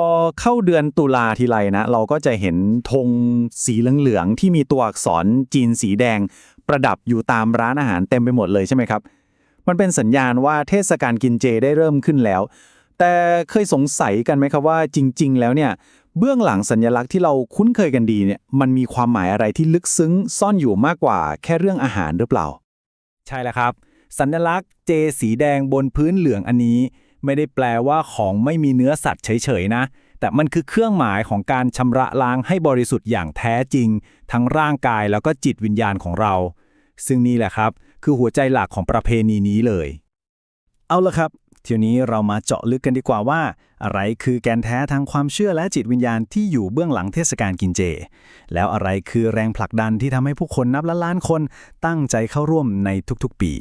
พอเข้าเดือนตุลาทีไรนะ เราก็จะเห็นธงสีเหลืองๆที่มีตัวอักษรจีนสีแดง ประดับอยู่ตามร้านอาหารเต็มไปหมดเลยใช่ไหมครับ มันเป็นสัญญาณว่าเทศกาลกินเจได้เริ่มขึ้นแล้ว แต่เคยสงสัยกันไหมครับว่าจริง ๆ แล้วเนี่ยเบื้องหลังสัญลักษณ์ที่เราคุ้นเคยกันดีเนี่ยมันมีความหมายอะไรที่ลึกซึ้งซ่อนอยู่มากกว่าแค่เรื่องอาหารหรือเปล่า ใช่แล้วครับ สัญลักษณ์เจสีแดงบนพื้นเหลืองอันนี้ ไม่ได้แปลว่าของไม่มีเนื้อสัตว์เฉยๆนะ แต่มันคือเครื่องหมายของการชำระล้างให้บริสุทธิ์อย่างแท้จริง ทั้งร่างกายแล้วก็จิตวิญญาณของเรา ซึ่งนี่แหละครับ คือหัวใจหลักของประเพณีนี้เลย เอาละครับทีนี้เรามาเจาะลึกกันดีกว่าว่า อะไรคือแกนแท้ทางความเชื่อและจิตวิญญาณที่อยู่เบื้องหลังเทศกาลกินเจ แล้วอะไรคือแรงผลักดันที่ทำให้ผู้คนนับล้านล้านคนตั้งใจเข้าร่วมในทุกๆปี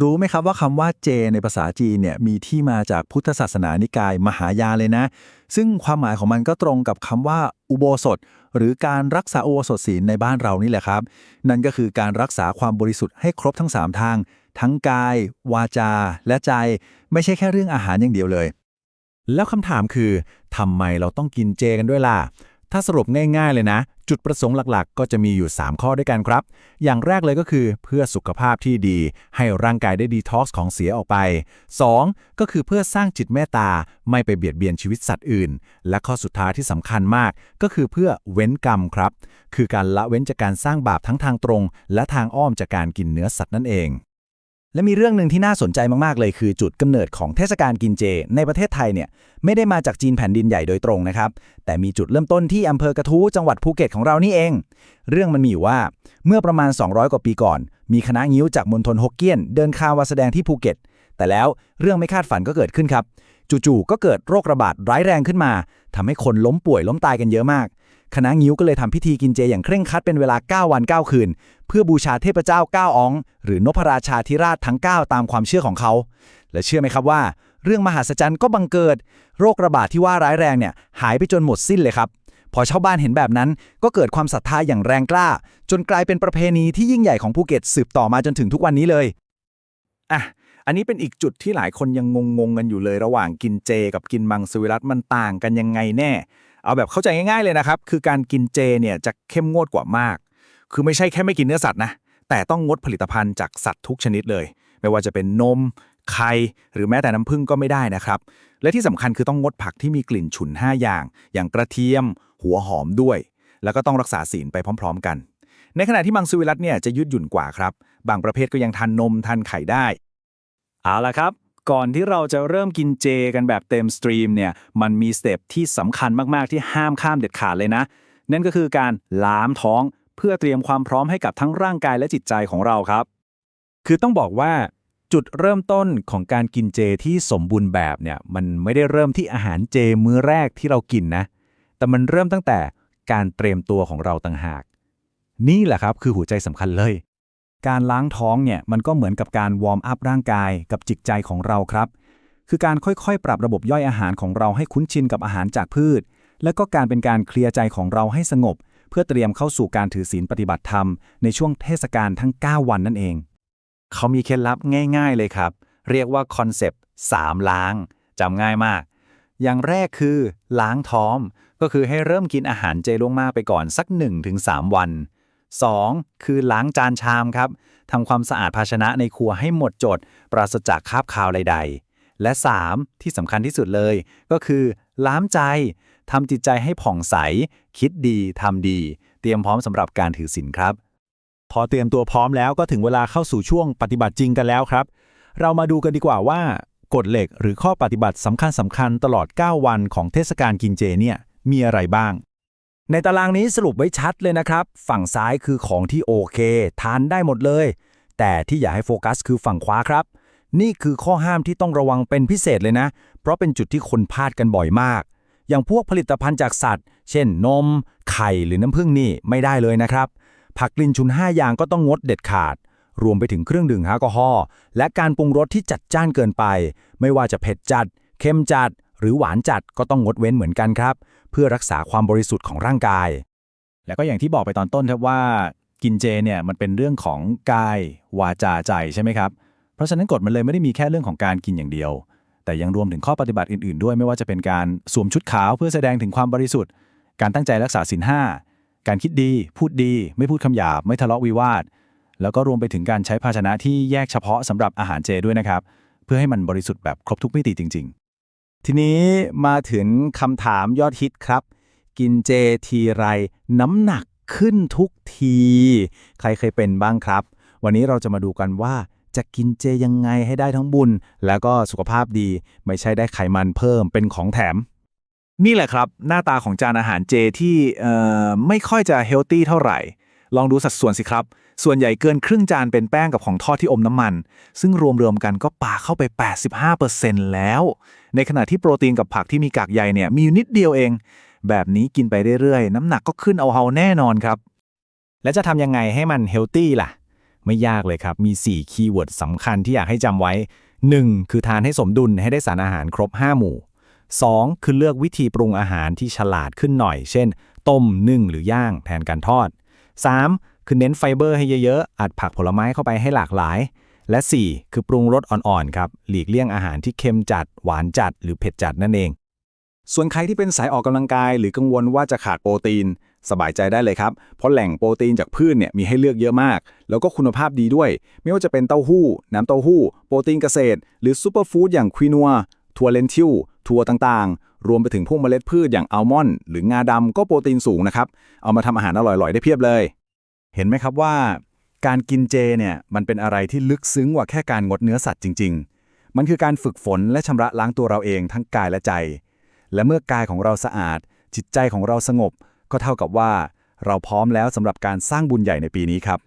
รู้ไหมครับว่าคำว่าเจ ในภาษาจีนเนี่ยมีที่มาจากพุทธศาสนานิกาย มหายานเลยนะ ซึ่งความหมายของมันก็ตรงกับคำว่า อุโบสถ หรือการรักษาอุโบสถศีลในบ้านเรานี่แหละครับ นั่นก็คือการรักษาความบริสุทธิ์ให้ครบทั้ง 3 ทาง ทั้งกาย วาจา และใจ ไม่ใช่แค่เรื่องอาหารอย่างเดียวเลย แล้วคำถามคือทำไมเราต้องกินเจกันด้วยล่ะถ้าสรุปง่าย ๆ เลยนะ จุดประสงค์หลักๆ ก็จะมีอยู่ 3 ข้อด้วยกันครับ อย่างแรกเลยก็คือเพื่อสุขภาพที่ดี ให้ร่างกายได้ดีท็อกซ์ของเสียออกไป 2. ก็คือเพื่อสร้างจิตเมตตา ไม่ไปเบียดเบียนชีวิตสัตว์อื่น และข้อสุดท้ายที่สำคัญมาก ก็คือเพื่อเว้นกรรมครับ คือการละเว้นจากการสร้างบาปทั้งทางตรง และทางอ้อมจากการกินเนื้อสัตว์นั่นเอง และมีเรื่องหนึ่งที่น่าสนใจมาก ๆ เลยคือจุดกำเนิดของเทศกาลกินเจ ในประเทศไทยเนี่ยไม่ได้มาจากจีนแผ่นดินใหญ่โดยตรงนะครับ แต่มีจุดเริ่มต้นที่อำเภอกระทู้จังหวัดภูเก็ตของเรานี่เอง เรื่องมันมีอยู่ว่าเมื่อประมาณ 200 กว่าปีก่อน มีคณะงิ้วจากมณฑลฮกเกี้ยน เดินคาวาแสดงที่ภูเก็ต แต่แล้วเรื่องไม่คาดฝันก็เกิดขึ้นครับ จู่ๆก็เกิดโรคระบาดร้ายแรงขึ้นมาทำให้คนล้มป่วยล้มตายกันเยอะมาก คณะงิ้วก็เลยทำพิธีกินเจอย่างเคร่งครัดเป็นเวลา 9 วัน 9 คืน เพื่อบูชาเทพเจ้า 9อองหรือนพราชาธิราชทั้ง 9 ตามความเชื่อของเขา และเชื่อไหมครับว่า เรื่องมหัศจรรย์ก็บังเกิด โรคระบาดที่ว่าร้ายแรงเนี่ยหายไปจนหมดสิ้นเลยครับพอชาวบ้านเห็นแบบนั้นก็เกิดความศรัทธาอย่างแรงกล้า จนกลายเป็นประเพณีที่ยิ่งใหญ่ของภูเก็ตสืบต่อมาจนถึงทุกวันนี้เลยอะอันนี้เป็นอีกจุดที่หลายคนยังงงๆกันอยู่เลย ระหว่างกินเจกับกินมังสวิรัตมันต่างกันยังไงแน่ เอาแบบเข้าใจง่ายๆเลยนะครับ คือการกินเจเนี่ยจะเข้มงวดกว่ามาก คือไม่ใช่แค่ไม่กินเนื้อสัตว์นะ แต่ต้องงดผลิตภัณฑ์จากสัตว์ทุกชนิดเลย ไม่ว่าจะเป็นนม ไข่ หรือแม้แต่น้ำผึ้งก็ไม่ได้นะครับ และที่สำคัญคือต้องงดผักที่มีกลิ่นฉุน 5 อย่าง อย่างกระเทียม หัวหอมด้วย แล้วก็ต้องรักษาศีลไปพร้อม ๆ กัน ในขณะที่มังสวิรัตเนี่ยจะยืดหยุ่นกว่าครับ บางประเภทก็ยังทานนมทานไข่ได้ เอาละครับ ก่อนที่เราจะเริ่มกินเจกันแบบเต็มสตรีมเนี่ย มันมีสเต็ปที่สำคัญมาก ๆ ที่ห้ามข้ามเด็ดขาดเลยนะ นั่นก็คือการล้ามท้องเพื่อเตรียมความพร้อมให้กับทั้งร่างกายและจิตใจของเราครับ คือต้องบอกว่าจุดเริ่มต้นของการกินเจที่สมบูรณ์แบบเนี่ยมันไม่ได้เริ่มที่อาหารเจมื้อแรกที่เรากินนะ แต่มันเริ่มตั้งแต่การเตรียมตัวของเราต่างหาก นี่แหละครับคือหัวใจสำคัญเลย การล้างท้องเนี่ยมันก็เหมือนกับการวอร์มอัพร่างกายกับจิตใจของเราครับ คือการค่อยๆ ปรับระบบย่อยอาหารของเราให้คุ้นชินกับอาหารจากพืช และก็การเป็นการเคลียร์ใจของเราให้สงบ เพื่อเตรียมเข้าสู่การถือศีลปฏิบัติธรรมในช่วงเทศกาลทั้ง 9 วันนั่นเอง เขามีเคล็ดลับง่าย ๆ เลยครับ เรียกว่าคอนเซปต์3ล้างจำง่ายมาก อย่างแรกคือ ล้างท้องก็คือให้เริ่มกินอาหารเจล่วงหน้าไปก่อนสัก 1-3 วัน 2. คือล้างจานชามครับทำความสะอาดภาชนะในครัวให้หมดจด ปราศจากคราบคาวใด ๆ และ 3. ที่สำคัญที่สุดเลย ก็คือ ล้ามใจทำจิตใจให้ผ่องใส คิดดีทำดี เตรียมพร้อมสำหรับการถือศีลครับ พอเตรียมตัวพร้อมแล้วก็ถึงเวลาเข้าสู่ช่วงปฏิบัติจริงกันแล้วครับ เรามาดูกันดีกว่าว่ากฎเหล็กหรือข้อปฏิบัติสำคัญสำคัญตลอด 9 วันของเทศกาลกินเจเนี่ยมีอะไรบ้าง ในตารางนี้สรุปไว้ชัดเลยนะครับ ฝั่งซ้ายคือของที่โอเค ทานได้หมดเลย แต่ที่อยากให้โฟกัสคือฝั่งขวาครับ นี่คือข้อห้ามที่ต้องระวังเป็นพิเศษเลยนะ เพราะเป็นจุดที่คนพลาดกันบ่อยมาก อย่างพวกผลิตภัณฑ์จากสัตว์ เช่น นม ไข่หรือน้ำผึ้งนี่ไม่ได้เลยนะครับ ผักกลิ่นฉุน 5 อย่างก็ต้องงดเด็ดขาด รวมไปถึงเครื่องดื่มแอลกอฮอล์และการปรุงรสที่จัดจ้านเกินไป ไม่ว่าจะเผ็ดจัด เค็มจัด หรือหวานจัดก็ต้องงดเว้นเหมือนกันครับ เพื่อรักษาความบริสุทธิ์ของร่างกาย แล้วก็อย่างที่บอกไปตอนต้นครับว่ากินเจเนี่ยมันเป็นเรื่องของกายวาจาใจใช่ไหมครับเพราะฉะนั้นกฎมันเลยไม่ได้มีแค่เรื่องของการกินอย่างเดียว แต่ยังรวมถึงข้อปฏิบัติอื่นๆ ด้วยไม่ว่าจะเป็นการสวมชุดขาวเพื่อแสดงถึงความบริสุทธิ์ การตั้งใจรักษาศีลห้าการคิดดี พูดดี ไม่พูดคำหยาบ ไม่ทะเลาะวิวาท แล้วก็รวมไปถึงการใช้ภาชนะที่แยกเฉพาะสำหรับอาหารเจด้วยนะครับ เพื่อให้มันบริสุทธิ์แบบครบทุกมิติจริง ๆ ทีนี้มาถึงคำถามยอดฮิตครับ กินเจทีไรน้ำหนักขึ้นทุกที ใครเคยเป็นบ้างครับ วันนี้เราจะมาดูกันว่าจะกินเจยังไงให้ได้ทั้งบุญ แล้วก็สุขภาพดีไม่ใช่ได้ไขมันเพิ่มเป็นของแถม นี่แหละครับ หน้าตาของจานอาหารเจที่เอ่อไม่ค่อยจะเฮลตี้เท่าไหร่ ลองดูสัดส่วนสิครับ ส่วนใหญ่เกินครึ่งจานเป็นแป้งกับของทอดที่อมน้ำมัน ซึ่งรวมๆกันก็ปาเข้าไป 85%แล้ว ในขณะที่โปรตีนกับผักที่มีกากใยเนี่ยมีอยู่นิดเดียวเอง แบบนี้กินไปเรื่อยๆ น้ำหนักก็ขึ้นเอาเฮาแน่นอนครับ แล้วจะทำยังไงให้มันเฮลตี้ล่ะ ไม่ยากเลยครับ มี 4 คีย์เวิร์ดสำคัญที่อยากให้จำไว้ 1. คือทานให้สมดุลให้ได้สารอาหารครบ 5 หมู่ 2. คือเลือกวิธีปรุงอาหารที่ฉลาดขึ้นหน่อย เช่น ต้มนึ่งหรือย่างแทนการทอด 3. คือเน้นไฟเบอร์ให้เยอะๆ อัดผักผลไม้เข้าไปให้หลากหลาย และ 4. คือปรุงรสอ่อนๆครับ หลีกเลี่ยงอาหารที่เค็มจัด หวานจัด หรือเผ็ดจัดนั่นเอง ส่วนใครที่เป็นสายออกกำลังกาย หรือกังวลว่าจะขาดโปรตีน สบายใจได้เลยครับ เพราะแหล่งโปรตีนจากพืชเนี่ยมีให้เลือกเยอะมาก แล้วก็คุณภาพดีด้วย ไม่ว่าจะเป็นเต้าหู้ น้ำเต้าหู้ โปรตีนเกษตร หรือซูเปอร์ฟู้ดอย่างควีนัวถั่วเลนทิลถั่วต่างๆ รวมไปถึงพวกเมล็ดพืชอย่างอัลมอนด์หรืองาดำก็โปรตีนสูงนะครับ เอามาทำอาหารอร่อยๆ ได้เพียบเลย เห็นไหมครับว่า การกินเจเนี่ยมันเป็นอะไรที่ลึกซึ้งกว่าแค่การงดเนื้อสัตว์จริง ๆ มันคือการฝึกฝนและชำระล้างตัวเราเองทั้งกายและใจ และเมื่อกายของเราสะอาด จิตใจของเราสงบ ก็เท่ากับว่า เราพร้อมแล้วสำหรับการสร้างบุญใหญ่ในปีนี้ครับ